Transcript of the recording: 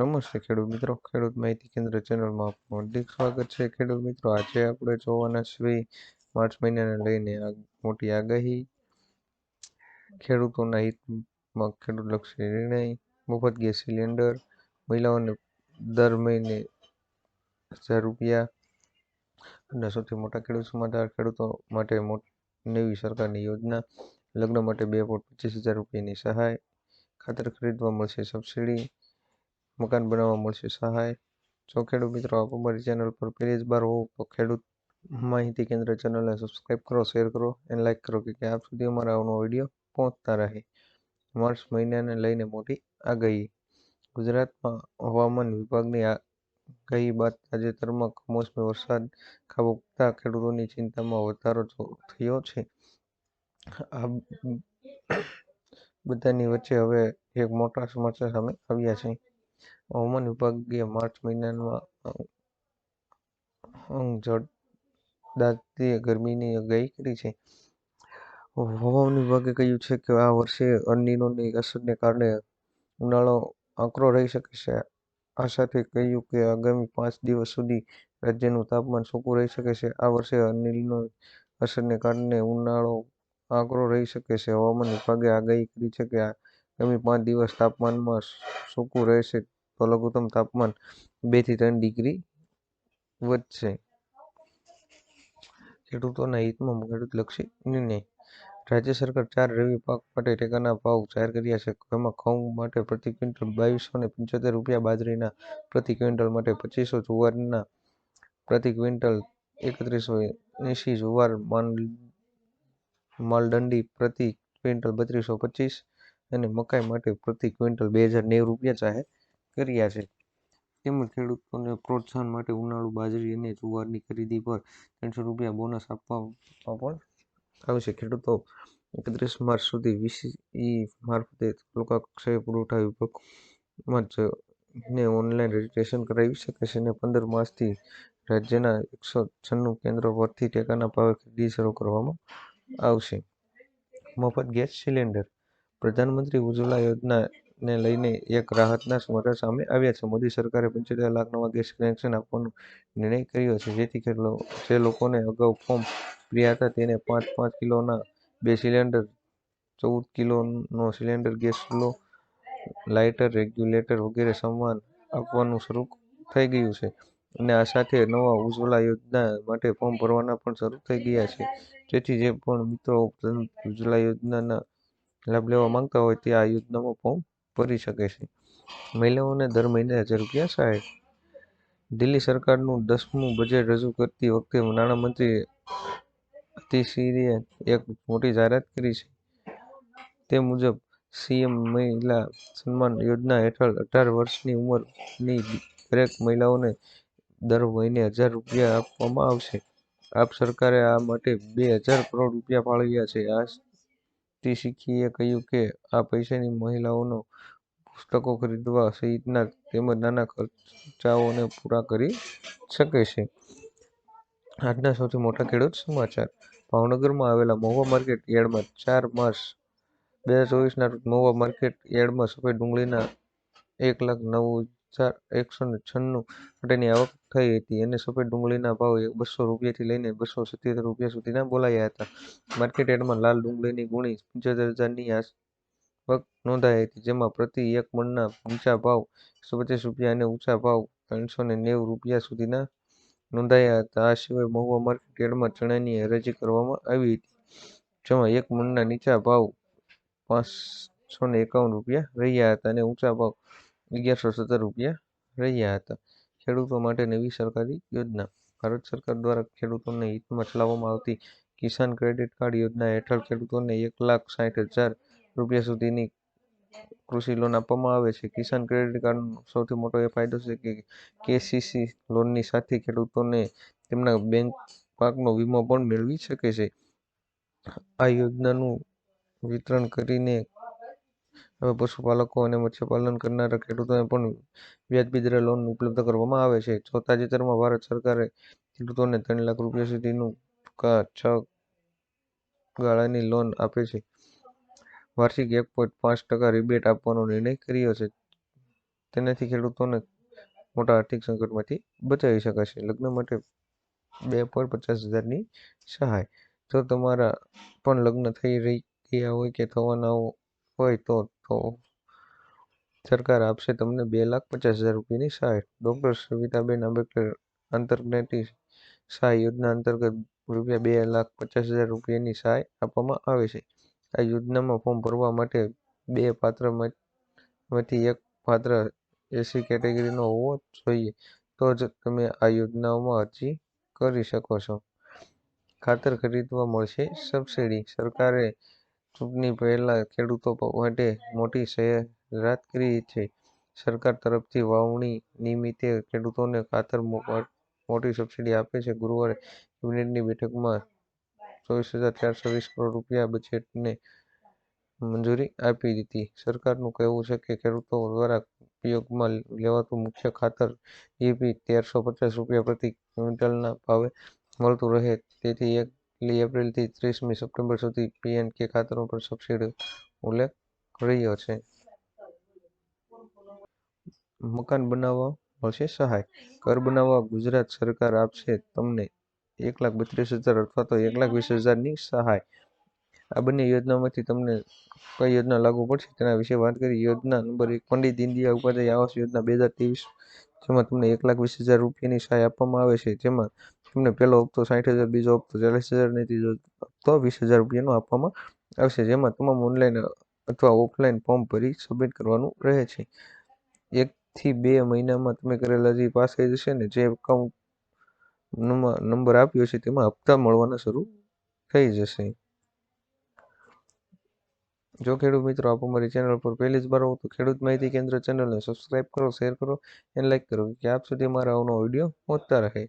નમસ્તે ખેડૂત મિત્રો. ખેડૂત માહિતી કેન્દ્ર ચેનલમાં આપનું હાર્દિક સ્વાગત છે. ખેડૂત મિત્રો, આજે આપણે જોવાના છીએ માર્ચ મહિનાને લઈને મોટી આગાહી. ખેડૂતોના હિતમાં ખેડૂતલક્ષી નિર્ણય, મફત ગેસ સિલિન્ડર, મહિલાઓને દર મહિને હજાર રૂપિયા અને સૌથી મોટા ખેડૂત સમાચાર ખેડૂતો માટે, નવી સરકારની યોજના, લગ્ન માટે બે પોઈન્ટ પચીસ હજાર રૂપિયાની સહાય, ખાતર ખરીદવા મળશે સબસિડી મકાન બનાવવા મળશે. સહાય જો ખેડૂત મિત્રો આપ અમારી ચેનલ પર પહેલી જ વાર હોવ, તો ખેડૂત માહિતી કેન્દ્ર ચેનલને સબસ્ક્રાઈબ કરો શેર કરો અને લાઇક કરો કે આપ સુધી અમારા આવનો વીડિયો પહોંચતા રહે. માર્ચ મહિનાને લઈને મોટી આગાહી. ગુજરાતમાં હવામાન વિભાગની આગાહી બાદ તાજેતરમાં કમોસમી વરસાદ ખાબકતા ખેડૂતોની ચિંતામાં વધારો થયો છે. આ બધાની વચ્ચે હવે એક મોટા સમાચાર સામે આવ્યા છે. હવામાન વિભાગે માર્ચ મહિનામાં ઝળદાતી ગરમીની આગાહી કરી છે. હવામાન વિભાગે કહ્યું છે કે આ વર્ષે અનિનોની અસરને કારણે ઉનાળો આકરો રહી શકે છે. આ સાથે કહ્યું કે આગામી પાંચ દિવસ સુધી રાજ્યનું તાપમાન સૂકું રહી શકે છે. આ વર્ષે અનિલનો અસરને કારણે ઉનાળો આકરો રહી શકે છે. હવામાન વિભાગે આગાહી કરી છે કે આગામી પાંચ દિવસ તાપમાનમાં સૂકું રહેશે તો લઘુત્તમ તાપમાન બેથી ત્રણ ડિગ્રી વધશે. ખેડૂતોના હિતમાં ખેડૂતલક્ષી નિર્ણય રાજ્ય સરકાર ચાર રવિ પાક માટે ટેકાના ભાવ જાહેર કર્યા છે. જેમાં ઘઉં માટે પ્રતિ ક્વિન્ટલ બાવીસો ને પંચોતેર રૂપિયા, બાજરીના પ્રતિ ક્વિન્ટલ માટે પચીસો જુવારના પ્રતિ ક્વિન્ટલ એકત્રીસો એંશી જુવાર માલદંડી પ્રતિ ક્વિન્ટલ બત્રીસો પચીસ અને મકાઈ માટે પ્રતિ ક્વિન્ટલ બે હજાર નેવું રૂપિયા જાહેર કર્યા છે. તેમજ ખેડૂતોને પ્રોત્સાહન માટે ઉનાળુ બાજરી અને જુવારની ખરીદી પર ત્રણસો રૂપિયા બોનસ આપવામાં પણ આવશે ખેડૂતો એકત્રીસ માર્ચ સુધી વીસી મારફતે તાલુકા કક્ષાએ પુરવઠા વિભાગમાં ને ઓનલાઈન રજીસ્ટ્રેશન કરાવી શકે છે અને પંદર માર્ચથી રાજ્યના એકસો છન્નું કેન્દ્રો પરથી ટેકાના ભાવે ખરીદી શરૂ કરવામાં આવશે. મફત ગેસ સિલિન્ડર. પ્રધાનમંત્રી ઉજ્જવલા યોજનાને લઈને એક રાહતના સમાચાર સામે આવ્યા છે. મોદી સરકારે પંચોતેર લાખ નવા ગેસ કનેક્શન આપવાનો નિર્ણય કર્યો છે, જેથી જે લોકોને અગાઉ ફોર્મ ભર્યા હતા તેને પાંચ પાંચ કિલોના બે સિલિન્ડર, ચૌદ કિલોનો સિલિન્ડર, ગેસ ચૂલો લાઇટર, રેગ્યુલેટર વગેરે સામાન આપવાનું શરૂ થઈ ગયું છે. અને આ સાથે નવા ઉજ્જવલા યોજના માટે ફોર્મ ભરવાના પણ શરૂ થઈ ગયા છે. જેથી જે પણ મિત્રો ઉજ્જવલા યોજનાના લાભ લેવા માંગતા હોય તે આ યોજનામાં ફોર્મ ભરી શકે છે. મહિલાઓને દર મહિને હજાર રૂપિયા સહાય. દિલ્હી સરકારનું દસમું બજેટ રજૂ કરતી વખતે નાણામંત્રી અતિશીએ એક મોટી જાહેરાત કરી છે. તે મુજબ, સીએમ મહિલા સન્માન યોજના હેઠળ અઢાર વર્ષની ઉંમરની દરેક મહિલાઓને દર મહિને હજાર રૂપિયા આપવામાં આવશે. આપ સરકારે આ માટે બે હજાર કરોડ રૂપિયા ફાળવ્યા છે. અતિશીએ કહ્યું કે આ પૈસાથી મહિલાઓનો પુસ્તકો ખરીદવા સહિતના તેમજ નાના ખર્ચાઓને પૂરા કરી શકે છે. આજના સૌથી મોટા ખેડૂત સમાચાર. ભાવનગરમાં આવેલા મહુવા માર્કેટ યાર્ડમાં ચાર માર્ચ બે હજાર ચોવીસના રોજ મહુવા માર્કેટ યાર્ડમાં સફેદ ડુંગળીના એક લાખ નવ હજાર એકસો ને છન્નું માટેની આવક થઈ હતી. અને સફેદ ડુંગળીના ભાવ બસો રૂપિયાથી લઈને બસો સિત્તેર રૂપિયા સુધીના બોલાયા હતા. માર્કેટ યાર્ડમાં લાલ ડુંગળીની ગુણી પંચોતેર હજારની આવક નોંધાઈ હતી, જેમાં પ્રતિ એક મણના ઊંચા ભાવ એકસો પચીસ રૂપિયા અને ઊંચા ભાવ ત્રણસો ને નેવું રૂપિયા સુધીના નોંધાયા હતા. આ સિવાય મહુવા માર્કેટ યાર્ડમાં ચણાની હરાજી કરવામાં આવી હતી, જેમાં એક મણના નીચા ભાવ પાંચસો ને એકાવન રૂપિયા રહ્યા હતા અને ઊંચા ભાવ અગિયારસો સત્તર રૂપિયા રહ્યા હતા. ખેડૂતો માટે નવી સરકારી યોજના. ભારત સરકાર દ્વારા ખેડૂતોને હિતમાં ચલાવવામાં આવતી કિસાન ક્રેડિટ કાર્ડ યોજના હેઠળ ખેડૂતોને એક લાખ સાઠ હજાર રૂપિયા સુધીની કૃષિ લોન આપવામાં આવે છે. કિસાન ક્રેડિટ કાર્ડનો સૌથી મોટો એ ફાયદો છે કે કેસીસી લોનની સાથે ખેડૂતોને તેમના બેંક પાકનો વીમો પણ મેળવી શકે છે. આ યોજનાનું વિતરણ કરીને હવે પશુપાલકો અને મત્સ્યપાલન કરનારા ખેડૂતોને પણ વ્યાજબી દરે લોન ઉપલબ્ધ કરવામાં આવે છે. જો તાજેતરમાં ભારત સરકારે ખેડૂતોને ત્રણ લાખ રૂપિયા સુધીનું છ ગાળાની લોન આપે છે. વાર્ષિક એક પોઈન્ટ પાંચ ટકા રિબેટ આપવાનો નિર્ણય કર્યો છે. તેનાથી ખેડૂતોને મોટા આર્થિક સંકટમાંથી બચાવી શકાશે. લગ્ન માટે બે પોઈન્ટ પચાસ હજારની સહાય. જો તમારા પણ લગ્ન થઈ રહી ગયા હોય કે થવાના હોય તો તો સરકાર આપશે તમને બે લાખ પચાસ હજાર રૂપિયાની સહાય. ડૉક્ટર સવિતાબેન આંબેડકર આંતરજ્ઞાતિ સહાય યોજના અંતર્ગત રૂપિયા બે લાખ પચાસ હજાર રૂપિયાની સહાય આપવામાં આવે છે. આ યોજનામાં ફોર્મ ભરવા માટે બે પાત્રમાંથી એક પાત્ર એસી કેટેગરીનો હોવો જોઈએ. તો જ તમે આ યોજનાઓમાં અરજી કરી શકો છો. ખાતર ખરીદવા મળશે. સબસિડી સરકારે ચૂંટણી પહેલા ખેડૂતો માટે મોટી જાહેરાત કરી છે. સરકાર તરફથી વાવણી નિમિત્તે ખેડૂતોને ખાતર મોટી સબસિડી આપે છે. ગુરુવારે કેબિનેટની બેઠકમાં ચોવીસ હજાર ચારસો વીસ કરોડ રૂપિયા બજેટને મંજૂરી આપી હતી સરકારનું કહેવું છે કે ખેડૂતો દ્વારા ઉપયોગમાં લેવાતું મુખ્ય ખાતર ડીએપી તેરસો પચાસ રૂપિયા પ્રતિ ક્વિન્ટલના ભાવે મળતું રહે. તેથી એકલી એપ્રિલથી ત્રીસમી સપ્ટેમ્બર સુધી પીએનકે ખાતરો પર સબસિડી ઉલ્લેખ રહ્યો છે. મકાન બનાવવા મળશે સહાય? ઘર બનાવવા ગુજરાત સરકાર આપશે તમને એક લાખ બત્રીસ હજાર અથવા તો એક લાખ વીસ હજારની સહાય. આ બંને યોજનામાંથી તમને કઈ યોજના લાગુ પડશે તેના વિશે વાત કરી. યોજના નંબર એક, પંડિત દીનદયાળ ઉપાધ્યાય આવાસ યોજના બે હજાર ત્રેવીસ જેમાં તમને એક લાખ વીસ હજાર રૂપિયાની સહાય આપવામાં આવે છે. જેમાં તમને પહેલો હપ્તો સાઠ હજાર, બીજો હપ્તો ચાલીસ હજાર અને ત્રીજો હપ્તો વીસ હજાર રૂપિયાનો આપવામાં આવશે, જેમાં તમામ ઓનલાઈન અથવા ઓફલાઈન ફોર્મ ભરી સબમિટ કરવાનું રહે છે. એકથી બે મહિનામાં તમે કરેલા જે પાસ થઈ જશે ને જે એકાઉન્ટ નંબર આપ્યો છે તેમાં હપ્તા મળવાના શરૂ થઈ જશે. જો ખેડૂત મિત્રો, આપ અમારી ચેનલ પર પહેલી જ વાર હો તો ખેડૂત માહિતી કેન્દ્ર ચેનલને સબસ્ક્રાઇબ કરો શેર કરો અને લાઇક કરો, કે આપ સુધી મારા આવનો વીડિયો પહોંચતા રહે.